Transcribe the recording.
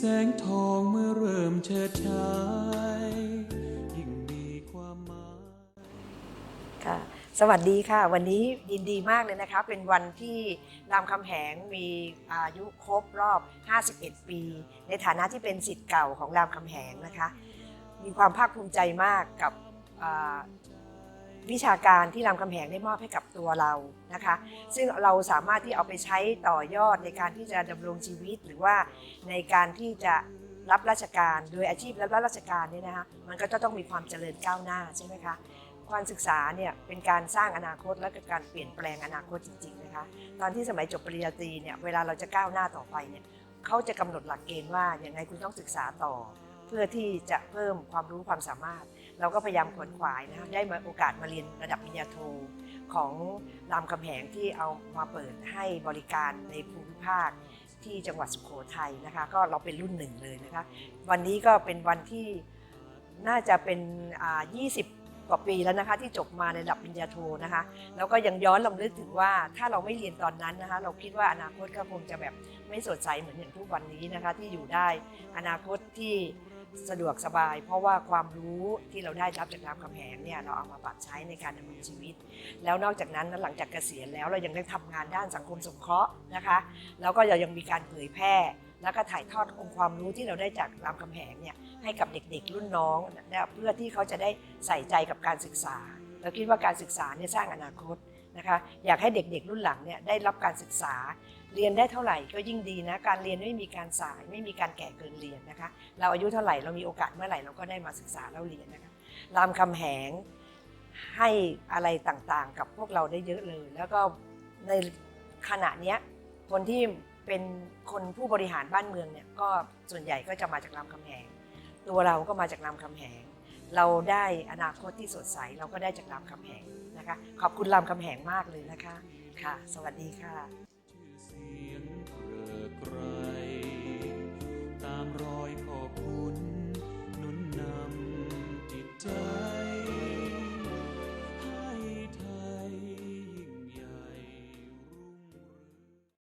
แสงทองเมื่อเริ่มเฉิดฉายยิ่งมีความหมายค่ะสวัสดีค่ะ วันนี้ยินดีมากเลยนะคะ เป็นวันที่รามคำแหงมีอายุครบรอบ 51 ปี ในฐานะที่เป็นสิทธิ์เก่าของรามคำแหงนะคะ มีความภาคภูมิใจมากกับ วิชาการที่รามคำแหงได้มอบให้กับตัวเรานะคะ ซึ่งเราสามารถที่เอาไปใช้ต่อยอดในการที่จะดำรงชีวิตหรือว่าในการที่จะรับราชการโดยอาชีพรับราชการเนี่ยนะคะมันก็จะต้องมีความเจริญก้าวหน้าใช่ไหมคะการศึกษาเนี่ยเป็นการสร้างอนาคตและกการเปลี่ยนแปลงอนาคตจริงๆนะคะตอนที่สมัยจบปริญญาตรีเนี่ยเวลาเราจะก้าวหน้าต่อไปเนี่ยเขาจะกำหนดหลักเกณฑ์ว่าอย่างไรคุณต้องศึกษาต่อ เพื่อที่จะเพิ่มความรู้ความสามารถ เราก็พยายามขวนขวายนะคะได้มาโอกาสมาเรียนระดับปริญญาโทของรามคำแหงที่เอามาเปิดให้บริการในภูมิภาคที่จังหวัดสุโขทัยนะคะ ก็เราเป็นรุ่นหนึ่งเลยนะคะ วันนี้ก็เป็นวันที่น่าจะเป็น 20 กว่าปีแล้วนะคะที่จบมาในระดับปริญญาโทนะคะแล้วก็ยังย้อนลำลึกถึงว่าถ้าเราไม่เรียนตอนนั้นนะคะ เราคิดว่าอนาคตก็คงจะแบบไม่สดใสเหมือนอย่างทุกวันนี้นะคะที่อยู่ได้อนาคตที่สะดวกสบาย เพราะว่าความรู้ที่เราได้รับจากรามคำแหงเนี่ยเราเอามาปรับใช้ในการดำเนินชีวิต แล้วนอกจากนั้นหลังจากเกษียณแล้วเรายังได้ทำงานด้านสังคมสงเคราะห์นะคะ แล้วก็ยังมีการเผยแพร่ แล้วก็ถ่ายทอดองค์ความรู้ที่เราได้จากรามคำแหงเนี่ยให้กับเด็กๆ รุ่นน้องนะเพื่อที่เขาจะได้ใส่ใจกับการศึกษา เราคิดว่าการศึกษาเนี่ยสร้างอนาคตนะคะอยากให้เด็กๆ รุ่นหลังเนี่ยได้รับการศึกษา เรียนได้เท่าไหร่ก็ยิ่งดีนะการเรียนไม่มีการสายไม่มีการแก่เกินเรียนนะคะเราอายุเท่าไหร่เรามีโอกาสเมื่อไหร่เราก็ได้มาศึกษาเราเรียนนะคะรามคำแหงให้อะไรต่างๆ กับพวกเราได้เยอะเลย แล้วก็ในขณะเนี้ยคนที่ เป็นคนผู้บริหารบ้านเมืองเนี่ยก็ส่วนใหญ่ก็จะมาจากรามคำแหง ตัวเราก็มาจากรามคำแหง เราได้อนาคตที่สดใสเราก็ได้จากรามคำแหงนะคะ ขอบคุณรามคำแหงมากเลยนะคะค่ะ สวัสดีค่ะ